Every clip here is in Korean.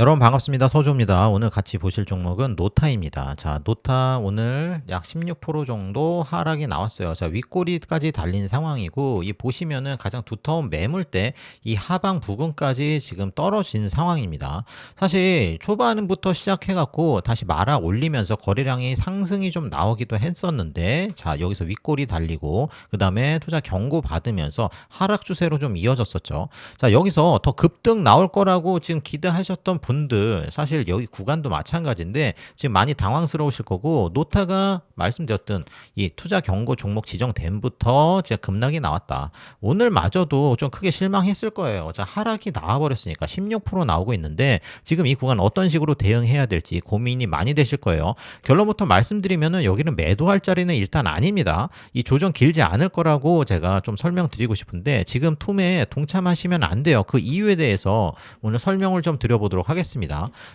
여러분 반갑습니다. 서주입니다. 오늘 같이 보실 종목은 노타입니다. 자, 노타 오늘 약 16% 정도 하락이 나왔어요. 자, 윗꼬리까지 달린 상황이고 이 보시면은 가장 두터운 매물대 이 하방 부근까지 지금 떨어진 상황입니다. 사실 초반부터 시작해 갖고 다시 말아 올리면서 거래량이 상승이 좀 나오기도 했었는데 자, 여기서 윗꼬리 달리고 그다음에 투자 경고 받으면서 하락 추세로 좀 이어졌었죠. 자, 여기서 더 급등 나올 거라고 지금 기대하셨던 분들 사실 여기 구간도 마찬가지인데 지금 많이 당황스러우실 거고 노타가 말씀드렸던 이 투자 경고 종목 지정됨부터 제가 급락이 나왔다. 오늘마저도 좀 크게 실망했을 거예요. 자, 하락이 나와버렸으니까 16% 나오고 있는데 지금 이 구간 어떤 식으로 대응해야 될지 고민이 많이 되실 거예요. 결론부터 말씀드리면은 여기는 매도할 자리는 일단 아닙니다. 이 조정 길지 않을 거라고 제가 좀 설명드리고 싶은데 지금 툼에 동참하시면 안 돼요. 그 이유에 대해서 오늘 설명을 좀 드려보도록 하겠습니다.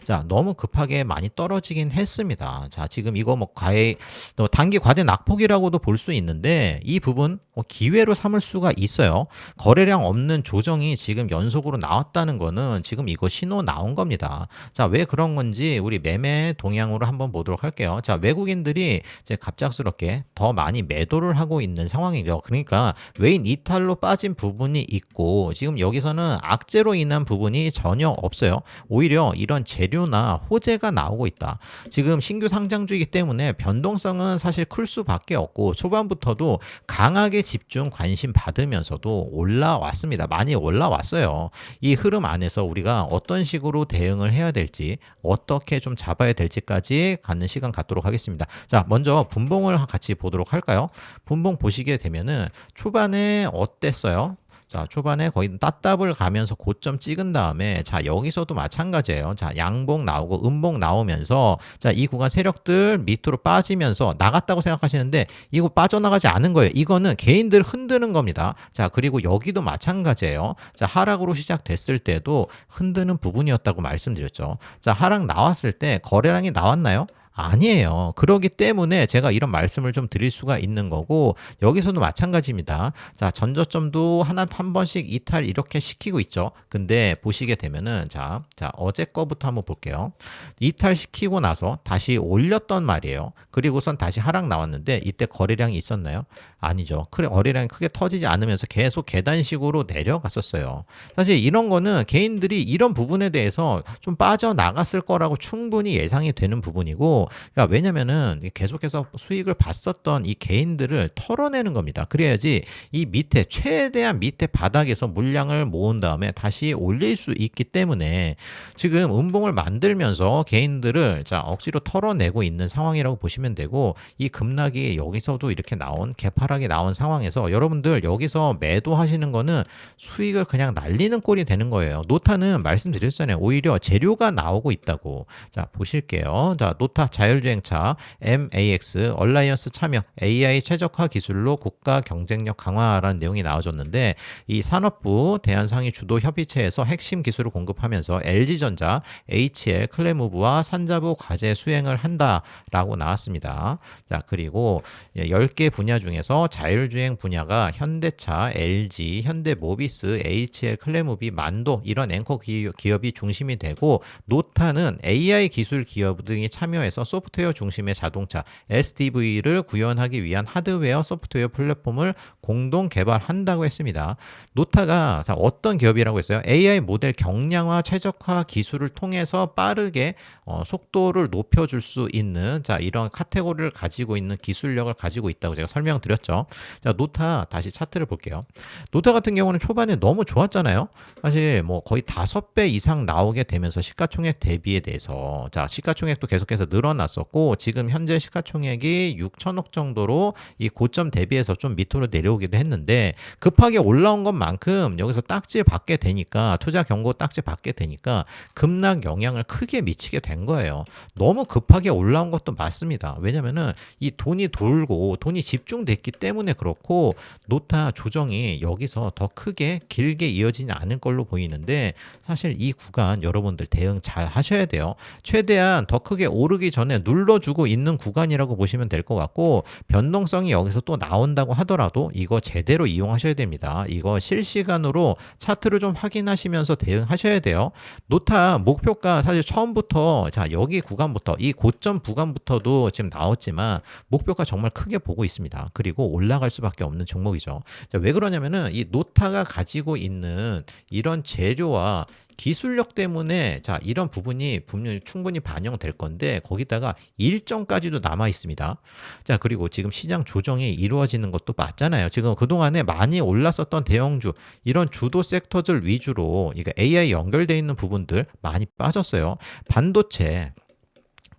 자, 너무 급하게 많이 떨어지긴 했습니다. 자, 지금 이거 뭐 과외 또 단기 과대 낙폭이라고도 볼 수 있는데 이 부분 뭐 기회로 삼을 수가 있어요. 거래량 없는 조정이 지금 연속으로 나왔다는 거는 지금 이거 신호 나온 겁니다. 자, 왜 그런 건지 우리 매매 동향으로 한번 보도록 할게요. 자, 외국인들이 이제 갑작스럽게 더 많이 매도를 하고 있는 상황이죠. 그러니까 외인 이탈로 빠진 부분이 있고 지금 여기서는 악재로 인한 부분이 전혀 없어요. 오히려 이런 재료나 호재가 나오고 있다. 지금 신규 상장주이기 때문에 변동성은 사실 클 수밖에 없고 초반부터도 강하게 집중 관심 받으면서도 올라왔습니다. 많이 올라왔어요. 이 흐름 안에서 우리가 어떤 식으로 대응을 해야 될지 어떻게 좀 잡아야 될지까지 갖는 시간 갖도록 하겠습니다. 자, 먼저 분봉을 같이 보도록 할까요? 분봉 보시게 되면은 초반에 어땠어요? 자, 초반에 거의 따답을 가면서 고점 찍은 다음에 자, 여기서도 마찬가지예요. 자, 양봉 나오고 음봉 나오면서 자, 이 구간 세력들 밑으로 빠지면서 나갔다고 생각하시는데 이거 빠져나가지 않은 거예요. 이거는 개인들 흔드는 겁니다. 자, 그리고 여기도 마찬가지예요. 자, 하락으로 시작됐을 때도 흔드는 부분이었다고 말씀드렸죠. 자, 하락 나왔을 때 거래량이 나왔나요? 아니에요. 그러기 때문에 제가 이런 말씀을 좀 드릴 수가 있는 거고 여기서도 마찬가지입니다. 자, 전저점도 하나 한 번씩 이탈 이렇게 시키고 있죠. 근데 보시게 되면은 자, 자, 어제 거부터 한번 볼게요. 이탈 시키고 나서 다시 올렸던 말이에요. 그리고선 다시 하락 나왔는데 이때 거래량이 있었나요? 아니죠. 그래 거래량이 크게 터지지 않으면서 계속 계단식으로 내려갔었어요. 사실 이런 거는 개인들이 이런 부분에 대해서 좀 빠져나갔을 거라고 충분히 예상이 되는 부분이고 그러니까 왜냐면은 계속해서 수익을 봤었던 이 개인들을 털어내는 겁니다. 그래야지 이 밑에 최대한 밑에 바닥에서 물량을 모은 다음에 다시 올릴 수 있기 때문에 지금 음봉을 만들면서 개인들을 자 억지로 털어내고 있는 상황이라고 보시면 되고 이 급락이 여기서도 이렇게 나온 개파락이 나온 상황에서 여러분들 여기서 매도하시는 거는 수익을 그냥 날리는 꼴이 되는 거예요. 노타는 말씀드렸잖아요. 오히려 재료가 나오고 있다고. 자 보실게요. 자 노타 자율주행차 MAX 얼라이언스 참여 AI 최적화 기술로 국가 경쟁력 강화라는 내용이 나와줬는데 이 산업부 대한상위 주도 협의체에서 핵심 기술을 공급하면서 LG전자, HL, 클레무브와 산자부 과제 수행을 한다라고 나왔습니다. 자 그리고 10개 분야 중에서 자율주행 분야가 현대차, LG, 현대모비스, HL, 클레무비, 만도 이런 앵커 기업이 중심이 되고 노타는 AI 기술 기업 등이 참여해서 소프트웨어 중심의 자동차 SDV를 구현하기 위한 하드웨어 소프트웨어 플랫폼을 공동 개발한다고 했습니다. 노타가 자, 어떤 기업이라고 했어요? AI 모델 경량화 최적화 기술을 통해서 빠르게 어, 속도를 높여줄 수 있는 자 이런 카테고리를 가지고 있는 기술력을 가지고 있다고 제가 설명드렸죠. 자 노타 다시 차트를 볼게요. 노타 같은 경우는 초반에 너무 좋았잖아요. 사실 뭐 거의 다섯 배 이상 나오게 되면서 시가총액 대비에 대해서 자 시가총액도 계속해서 늘어 났었고 지금 현재 시가총액이 6천억 정도로 이 고점 대비해서 좀 밑으로 내려오기도 했는데 급하게 올라온 것만큼 여기서 딱지 받게 되니까 투자 경고 딱지 받게 되니까 급락 영향을 크게 미치게 된 거예요. 너무 급하게 올라온 것도 맞습니다. 왜냐면은 이 돈이 돌고 돈이 집중됐기 때문에 그렇고 노타 조정이 여기서 더 크게 길게 이어지지 않을 걸로 보이는데 사실 이 구간 여러분들 대응 잘 하셔야 돼요. 최대한 더 크게 오르기 전에 눌러주고 있는 구간이라고 보시면 될 것 같고 변동성이 여기서 또 나온다고 하더라도 이거 제대로 이용하셔야 됩니다. 이거 실시간으로 차트를 좀 확인하시면서 대응하셔야 돼요. 노타 목표가 사실 처음부터 자 여기 구간부터 이 고점 구간부터도 지금 나왔지만 목표가 정말 크게 보고 있습니다. 그리고 올라갈 수밖에 없는 종목이죠. 자, 왜 그러냐면은 이 노타가 가지고 있는 이런 재료와 기술력 때문에 자 이런 부분이 분명히 충분히 반영될 건데 거기다가 일정까지도 남아 있습니다. 자 그리고 지금 시장 조정이 이루어지는 것도 맞잖아요. 지금 그 동안에 많이 올랐었던 대형주 이런 주도 섹터들 위주로 그러니까 AI 연결돼 있는 부분들 많이 빠졌어요. 반도체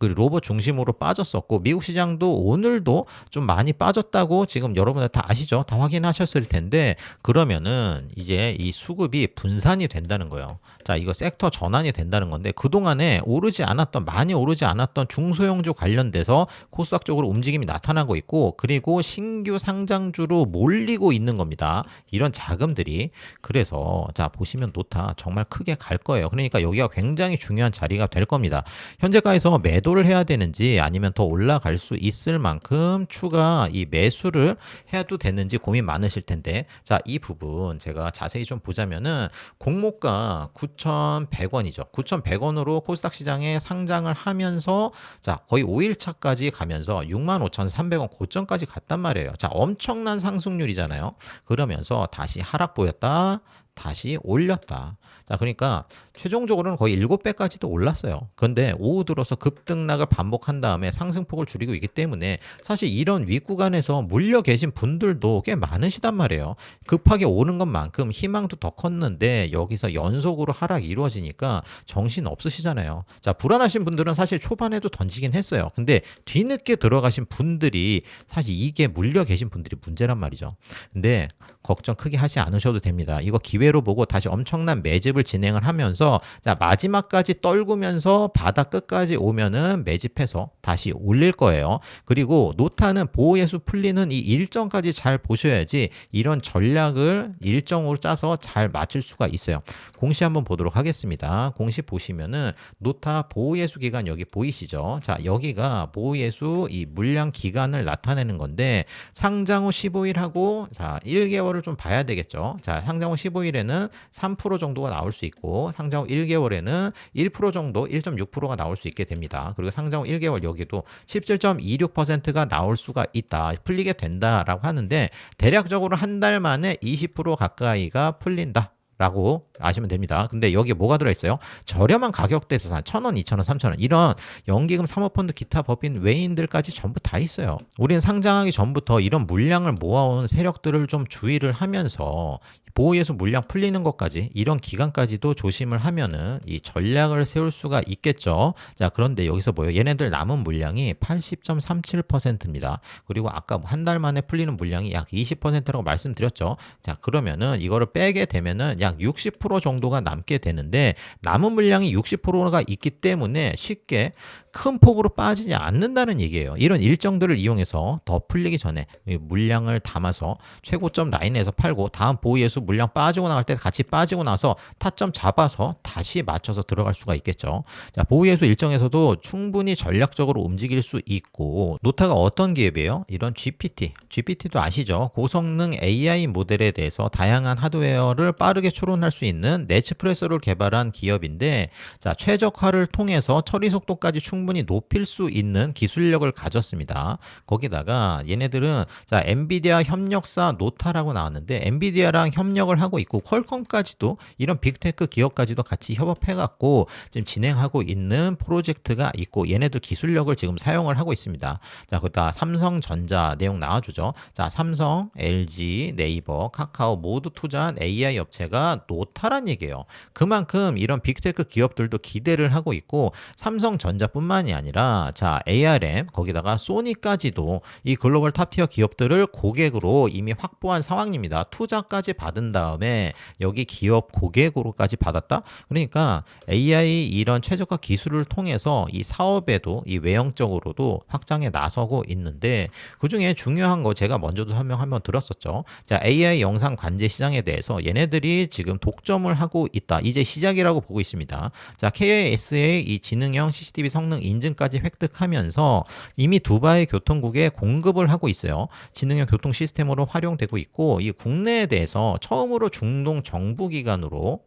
그 로봇 중심으로 빠졌었고 미국 시장도 오늘도 좀 많이 빠졌다고 지금 여러분들 다 아시죠? 다 확인하셨을 텐데 그러면은 이제 이 수급이 분산이 된다는 거예요. 자, 이거 섹터 전환이 된다는 건데 그동안에 오르지 않았던 많이 오르지 않았던 중소형주 관련돼서 코스닥 쪽으로 움직임이 나타나고 있고 그리고 신규 상장주로 몰리고 있는 겁니다. 이런 자금들이 그래서 자, 보시면 노타 정말 크게 갈 거예요. 그러니까 여기가 굉장히 중요한 자리가 될 겁니다. 현재가에서 매도 를 해야 되는지 아니면 더 올라갈 수 있을 만큼 추가 이 매수를 해도 되는지 고민 많으실 텐데 자, 이 부분 제가 자세히 좀 보자면은 공모가 9,100원이죠. 9,100원으로 코스닥 시장에 상장을 하면서 자, 거의 5일 차까지 가면서 65,300원 고점까지 갔단 말이에요. 자, 엄청난 상승률이잖아요. 그러면서 다시 하락 보였다. 다시 올렸다. 자, 그러니까 최종적으로는 거의 7배까지도 올랐어요. 그런데 오후 들어서 급등락을 반복한 다음에 상승폭을 줄이고 있기 때문에 사실 이런 윗구간에서 물려 계신 분들도 꽤 많으시단 말이에요. 급하게 오는 것만큼 희망도 더 컸는데 여기서 연속으로 하락이 이루어지니까 정신 없으시잖아요. 자, 불안하신 분들은 사실 초반에도 던지긴 했어요. 근데 뒤늦게 들어가신 분들이 사실 이게 물려 계신 분들이 문제란 말이죠. 근데 걱정 크게 하지 않으셔도 됩니다. 이거 기회로 보고 다시 엄청난 매집을 진행을 하면서 자, 마지막까지 떨구면서 바닥 끝까지 오면은 매집해서 다시 올릴 거예요. 그리고 노타는 보호예수 풀리는 이 일정까지 잘 보셔야지 이런 전략을 일정으로 짜서 잘 맞출 수가 있어요. 공시 한번 보도록 하겠습니다. 공시 보시면은 노타 보호예수 기간 여기 보이시죠? 자, 여기가 보호예수 이 물량 기간을 나타내는 건데 상장 후 15일하고 자, 1개월을 좀 봐야 되겠죠. 자, 상장 후 15일에는 3% 정도가 나올 수 있고 상장 후 1개월에는 1% 정도 1.6%가 나올 수 있게 됩니다. 그리고 상장 후 1개월 여기도 17.26%가 나올 수가 있다. 풀리게 된다라고 하는데 대략적으로 한 달 만에 20% 가까이가 풀린다. 라고 아시면 됩니다. 근데 여기에 뭐가 들어있어요? 저렴한 가격대에서 한 1,000원, 2,000원, 3,000원 이런 연기금, 사모펀드, 기타 법인 외인들까지 전부 다 있어요. 우리는 상장하기 전부터 이런 물량을 모아온 세력들을 좀 주의를 하면서 보호예수 물량 풀리는 것까지 이런 기간까지도 조심을 하면은 이 전략을 세울 수가 있겠죠. 자, 그런데 여기서 뭐예요? 얘네들 남은 물량이 80.37%입니다. 그리고 아까 뭐한달 만에 풀리는 물량이 약 20%라고 말씀드렸죠. 자, 그러면은 이거를 빼게 되면은 약 60% 정도가 남게 되는데 남은 물량이 60%가 있기 때문에 쉽게 큰 폭으로 빠지지 않는다는 얘기예요. 이런 일정들을 이용해서 더 풀리기 전에 물량을 담아서 최고점 라인에서 팔고 다음 보이에서 물량 빠지고 나갈 때 같이 빠지고 나서 타점 잡아서 다시 맞춰서 들어갈 수가 있겠죠. 자, 보이에서 일정에서도 충분히 전략적으로 움직일 수 있고 노타가 어떤 기업이에요? 이런 GPT, GPT도 아시죠? 고성능 AI 모델에 대해서 다양한 하드웨어를 빠르게 추론할 수 있는 네츠프레소를 개발한 기업인데 자, 최적화를 통해서 처리 속도까지 충분히 높일 수 있는 기술력을 가졌습니다. 거기다가 얘네들은 자 엔비디아 협력사 노타라고 나왔는데 엔비디아랑 협력을 하고 있고 퀄컴까지도 이런 빅테크 기업까지도 같이 협업해 갖고 지금 진행하고 있는 프로젝트가 있고 얘네들 기술력을 지금 사용을 하고 있습니다. 자 그다 삼성전자 내용 나와 주죠. 자 삼성, LG, 네이버, 카카오 모두 투자한 AI 업체가 노타란 얘기예요. 그만큼 이런 빅테크 기업들도 기대를 하고 있고 삼성전자뿐만 뿐만이 아니라 자 ARM 거기다가 소니까지도 이 글로벌 탑티어 기업들을 고객으로 이미 확보한 상황입니다. 투자까지 받은 다음에 여기 기업 고객으로까지 받았다. 그러니까 AI 이런 최저가 기술을 통해서 이 사업에도 이 외형적으로도 확장에 나서고 있는데 그 중에 중요한 거 제가 먼저도 설명 한번 들었었죠. 자 AI 영상 관제 시장에 대해서 얘네들이 지금 지금 독점을 하고 있다. 이제 시작이라고 보고 있습니다. 자, KAS의 이 지능형 CCTV 성능 인증까지 획득하면서 이미 두바이 교통국에 공급을 하고 있어요. 지능형 교통 시스템으로 활용되고 있고 이 국내에 대해서 처음으로 중동 정부 기관으로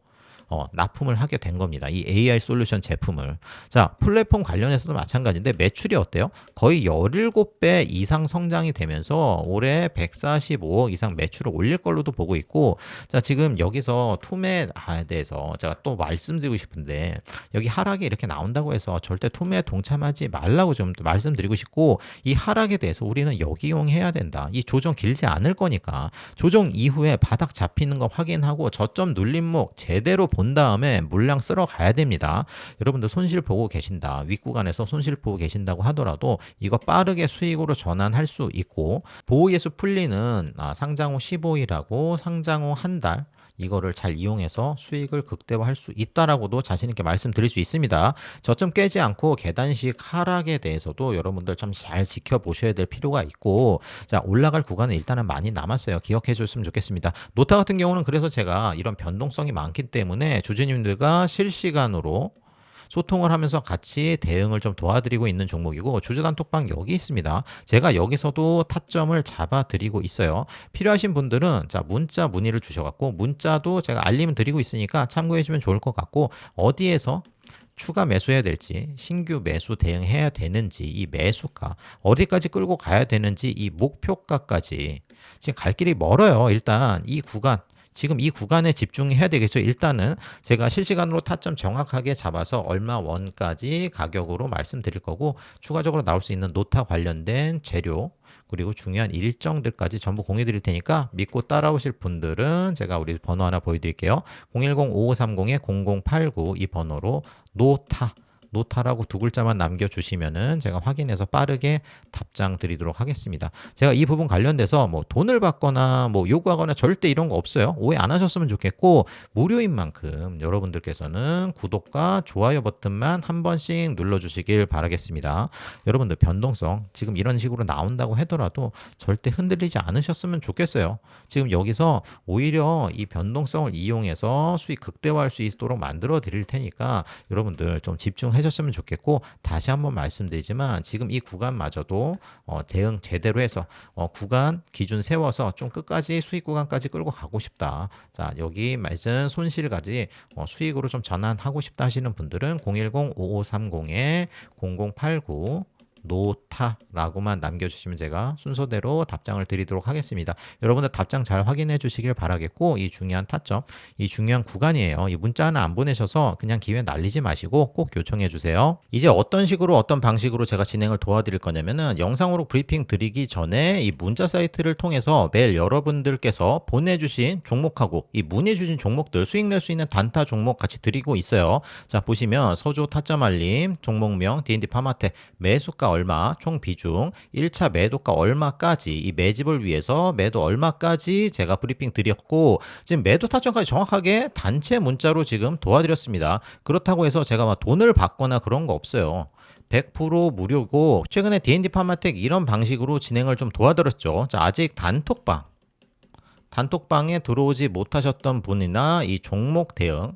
어, 납품을 하게 된 겁니다. 이 AI 솔루션 제품을. 자, 플랫폼 관련해서도 마찬가지인데 매출이 어때요? 거의 17배 이상 성장이 되면서 올해 145억 이상 매출을 올릴 걸로도 보고 있고 자, 지금 여기서 투매에 대해서 제가 또 말씀드리고 싶은데 여기 하락이 이렇게 나온다고 해서 절대 투매에 동참하지 말라고 좀 말씀드리고 싶고 이 하락에 대해서 우리는 역이용해야 된다. 이 조정 길지 않을 거니까 조정 이후에 바닥 잡히는 거 확인하고 저점 눌림목 제대로 본 다음에 물량 쓸어 가야 됩니다. 여러분들 손실 보고 계신다. 윗구간에서 손실 보고 계신다고 하더라도 이거 빠르게 수익으로 전환할 수 있고 보호예수 풀리는 아, 상장 후 15일하고 상장 후 한 달 이거를 잘 이용해서 수익을 극대화할 수 있다라고도 자신 있게 말씀드릴 수 있습니다. 저점 깨지 않고 계단식 하락에 대해서도 여러분들 좀잘 지켜보셔야 될 필요가 있고 자 올라갈 구간은 일단은 많이 남았어요. 기억해 줬으면 좋겠습니다. 노타 같은 경우는 그래서 제가 이런 변동성이 많기 때문에 주주님들과 실시간으로 소통을 하면서 같이 대응을 좀 도와드리고 있는 종목이고 주주단톡방 여기 있습니다. 제가 여기서도 타점을 잡아드리고 있어요. 필요하신 분들은 자 문자 문의를 주셔갖고 문자도 제가 알림을 드리고 있으니까 참고해주면 좋을 것 같고 어디에서 추가 매수해야 될지 신규 매수 대응해야 되는지 이 매수가 어디까지 끌고 가야 되는지 이 목표가까지 지금 갈 길이 멀어요. 일단 이 구간 지금 이 구간에 집중해야 되겠죠. 일단은 제가 실시간으로 타점 정확하게 잡아서 얼마 원까지 가격으로 말씀드릴 거고 추가적으로 나올 수 있는 노타 관련된 재료 그리고 중요한 일정들까지 전부 공유 드릴 테니까 믿고 따라오실 분들은 제가 우리 번호 하나 보여드릴게요. 010-5530-0089 이 번호로 노타 노타라고 두 글자만 남겨주시면은 제가 확인해서 빠르게 답장 드리도록 하겠습니다. 제가 이 부분 관련돼서 뭐 돈을 받거나 뭐 요구하거나 절대 이런 거 없어요. 오해 안 하셨으면 좋겠고 무료인 만큼 여러분들께서는 구독과 좋아요 버튼만 한 번씩 눌러주시길 바라겠습니다. 여러분들 변동성 지금 이런 식으로 나온다고 하더라도 절대 흔들리지 않으셨으면 좋겠어요. 지금 여기서 오히려 이 변동성을 이용해서 수익 극대화할 수 있도록 만들어 드릴 테니까 여러분들 좀 집중해 해줬으면 좋겠고 다시 한번 말씀드리지만 지금 이 구간마저도 어, 대응 제대로 해서 어, 구간 기준 세워서 좀 끝까지 수익 구간까지 끌고 가고 싶다. 자 여기 말씀 손실까지 어, 수익으로 좀 전환하고 싶다 하시는 분들은 010-5530에 0089 노타라고만 남겨주시면 제가 순서대로 답장을 드리도록 하겠습니다. 여러분들 답장 잘 확인해 주시길 바라겠고 이 중요한 타점, 이 중요한 구간이에요. 이 문자 하나 안 보내셔서 그냥 기회 날리지 마시고 꼭 요청해 주세요. 이제 어떤 식으로 어떤 방식으로 제가 진행을 도와드릴 거냐면은 영상으로 브리핑 드리기 전에 이 문자 사이트를 통해서 매일 여러분들께서 보내주신 종목하고 이 문의 주신 종목들 수익 낼 수 있는 단타 종목 같이 드리고 있어요. 자 보시면 서조 타점 알림, 종목명, D&D 파마텍 매수가 얼마, 총 비중, 1차 매도가 얼마까지 이 매집을 위해서 매도 얼마까지 제가 브리핑 드렸고 지금 매도 타점까지 정확하게 단체 문자로 지금 도와드렸습니다. 그렇다고 해서 제가 막 돈을 받거나 그런 거 없어요. 100% 무료고 최근에 D&D 파마텍 이런 방식으로 진행을 좀 도와드렸죠. 자, 아직 단톡방 단톡방에 들어오지 못하셨던 분이나 이 종목 대응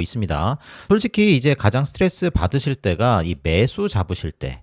있습니다. 솔직히 이제 가장 스트레스 받으실 때가 이 매수 잡으실 때